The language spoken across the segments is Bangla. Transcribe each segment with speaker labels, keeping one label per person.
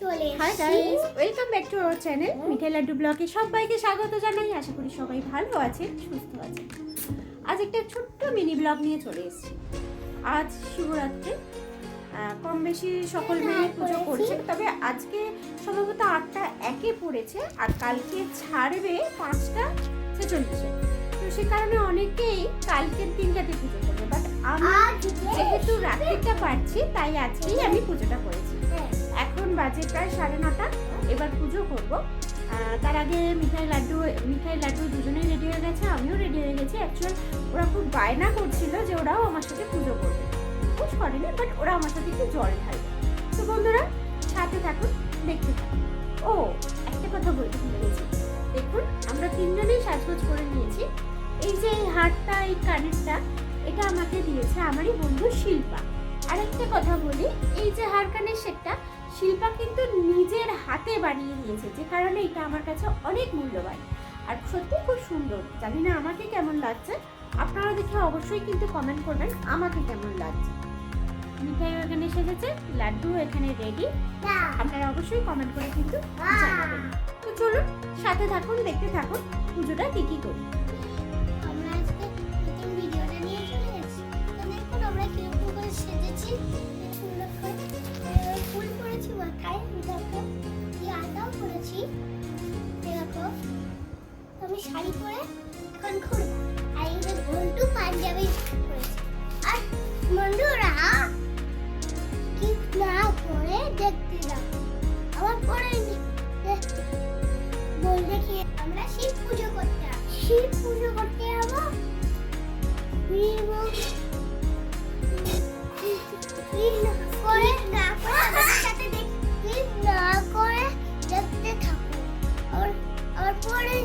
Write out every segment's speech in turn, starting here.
Speaker 1: চলে
Speaker 2: hi guys welcome back to our channel Mithai Laddu ব্লগে সবাইকে স্বাগত জানাই। আশা করি সবাই ভালো আছেন সুস্থ আছেন। আজ একটা ছোট্ট মিনি ব্লগ নিয়ে চলে এসেছি। আজ শিবরাত্রি কম বেশি সকল মেয়ে পুজো করছে তবে আজকে সম্ভবত আটটা একে পড়েছে আর কালকে ছাড়বে পাঁচটা ছেচল্লিশে। তো সে কারণে অনেকেই কালকের দিনটাতে পুজো করবে বাট আমি যেহেতু রাত্রিটা পাচ্ছি তাই আজকেই আমি পুজোটা করেছি। বাজে প্রায় সাড়ে নটা। এবার পুজো করব। তার আগে মিঠাই লাড্ডু মিঠাই লাড্ডু দুজনেই রেডি হয়ে গেছে, আমিও রেডি হয়ে গেছি। অ্যাকচুয়াল ওরা খুব বায়না করছিল যে ওরাও আমার সাথে পুজো করবে। খুশ করেনি বাট ওরা আমার সাথে একটু জল ঢালবে তো বন্ধুরা, সাথে থাকুন, দেখতে ও, একটা কথা বলতে ভুলে গেছি। দেখুন, আমরা তিনজনেই সাজগোজ করে নিয়েছি। এই যে এই হারটা, এই কানেরটা, এটা আমাকে দিয়েছে আমারই বন্ধু শিল্পা। আরেকটা কথা বলি, এই যে হার কানের সেটটা শিল্পা কিন্তু নিজের হাতে বানিয়ে নিয়েছে যে কারণে এটা আমার কাছে অনেক মূল্যবান। আর সত্যি খুব সুন্দর। জানি না আমাকে কেমন লাগছে। আপনারা দেখে অবশ্যই কিন্তু কমেন্ট করবেন আমাকে কেমন লাগছে। মিঠাই এখানে সেজেছে লাড্ডু এখানে রেডি আপনারা অবশ্যই কমেন্ট করে কিন্তু জানাবেন। তো চলুন সাথে থাকুন দেখতে থাকুন পুজোটা কি কি করি।
Speaker 1: আমরা আজকে ভিডিওটা নিয়ে চলে এসেছি। কীরকম করে সেজেছি। মাথায় দেখো ইয়াটাও পরেছি দেখো আমি শাড়ি পরে এখন ঘুরবো আর এই যে ঘন্টু পাঞ্জাবি পরেছি। আর বন্ধুরা, কি না পরে দেখতে আমার পরে বল দেখি, আমরা শিব পুজো করতে শিব পুজো করতে যাব? করে করে সাথে না করে দেখতে থাকো। আর আর পরে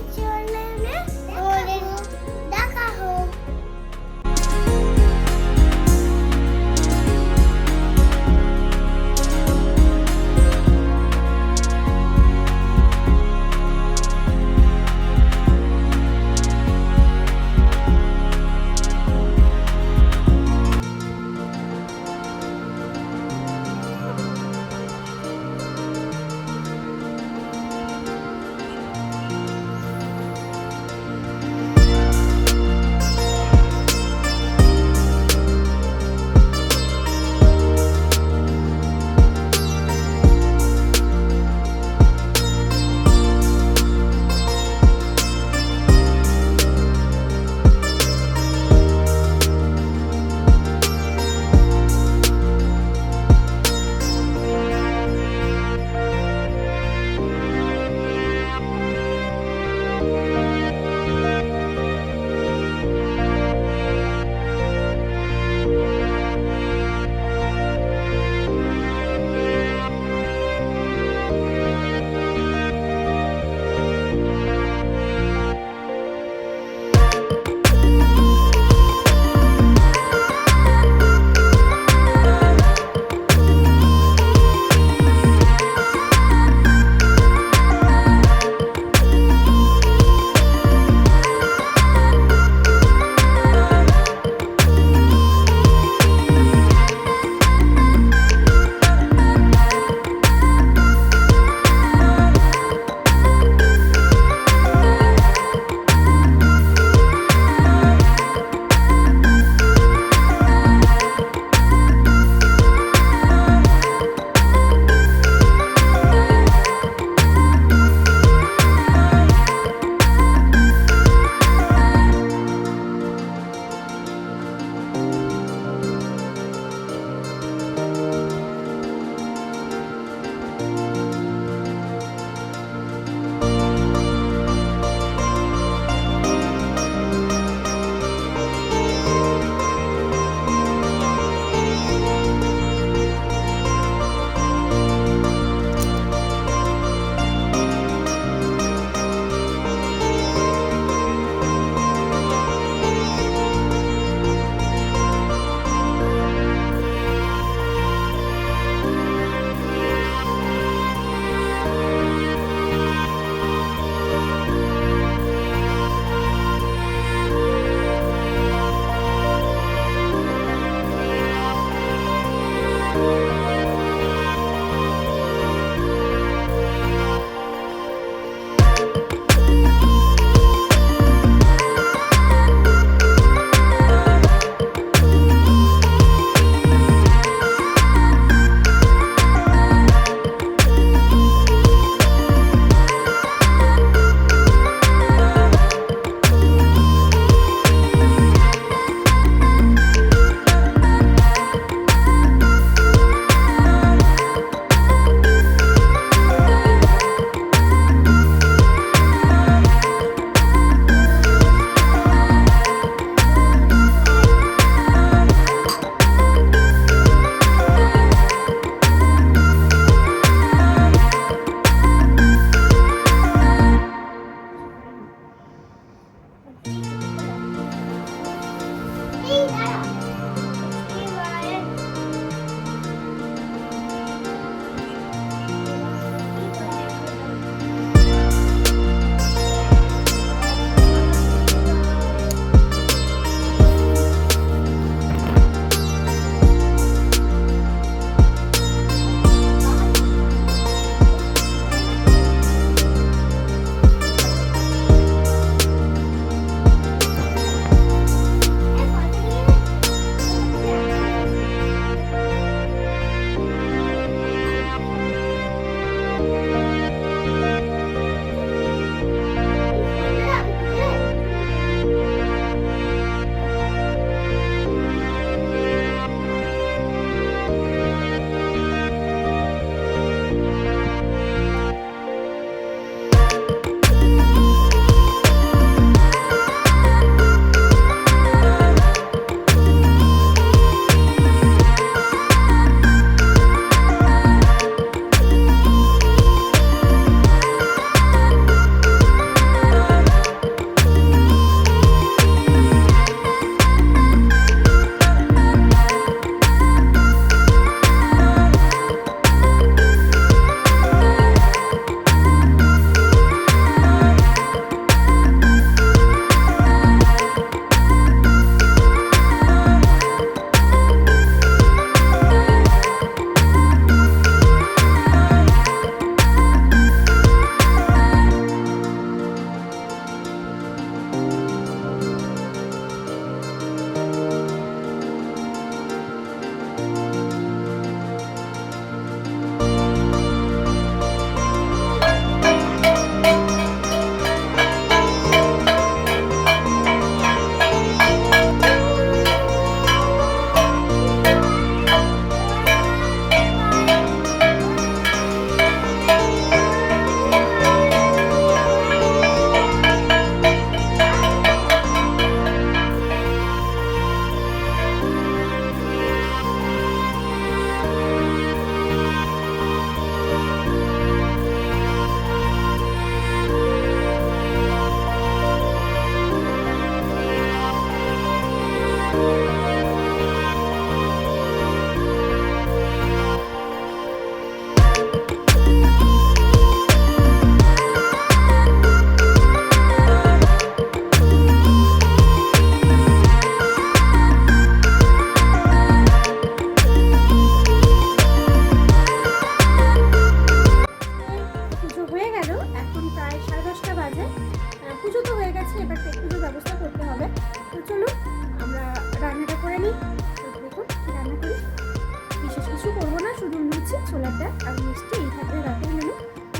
Speaker 2: ছোলার ডাল আর মিষ্টি এই থাকবে রাতের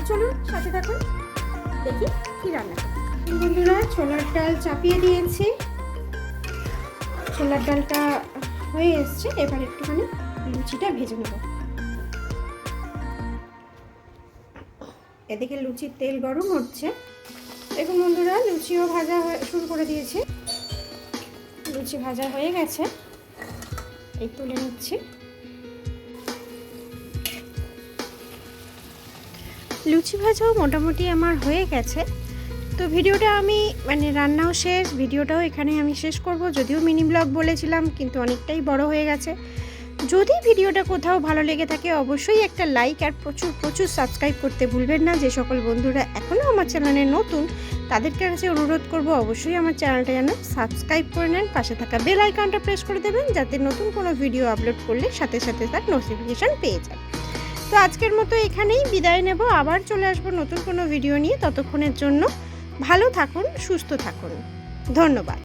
Speaker 2: চলুন সাথে থাকুন, দেখি কি রান্না বন্ধুরা, ছোলার ডাল চাপিয়ে দিয়েছি। ছোলার ডালটা হয়ে এসছে, এবার একটুখানি লুচিটা ভেজে নেব। এদিকে লুচির তেল গরম হচ্ছে। দেখুন বন্ধুরা, লুচিও ভাজা শুরু করে দিয়েছি। লুচি ভাজা হয়ে গেছে। এই তুলে নিচ্ছি। লুচি ভাজাও মোটামুটি আমার হয়ে গেছে। তো ভিডিওটা আমি মানে রান্নাও শেষ, ভিডিওটাও এখানে আমি শেষ করব। যদিও মিনি ব্লগ বলেছিলাম, কিন্তু অনেকটাই বড় হয়ে গেছে। যদি ভিডিওটা কোথাও ভালো লেগে থাকে, অবশ্যই একটা লাইক আর প্রচুর প্রচুর সাবস্ক্রাইব করতে ভুলবেন না। যে সকল বন্ধুরা এখনও আমার চ্যানেলে নতুন তাদের কাছে অনুরোধ করব, অবশ্যই আমার চ্যানেলটা যেন সাবস্ক্রাইব করে নেন, পাশে থাকা বেল আইকনটা প্রেস করে দেবেন, যাতে নতুন কোনো ভিডিও আপলোড করলে সাথে সাথে তার নোটিফিকেশান পেয়ে যান। তো আজকের মতো এখানেই বিদায় নেব। আবার চলে আসব নতুন কোনো ভিডিও নিয়ে। ততক্ষণের জন্য ভালো থাকুন, সুস্থ থাকুন। ধন্যবাদ।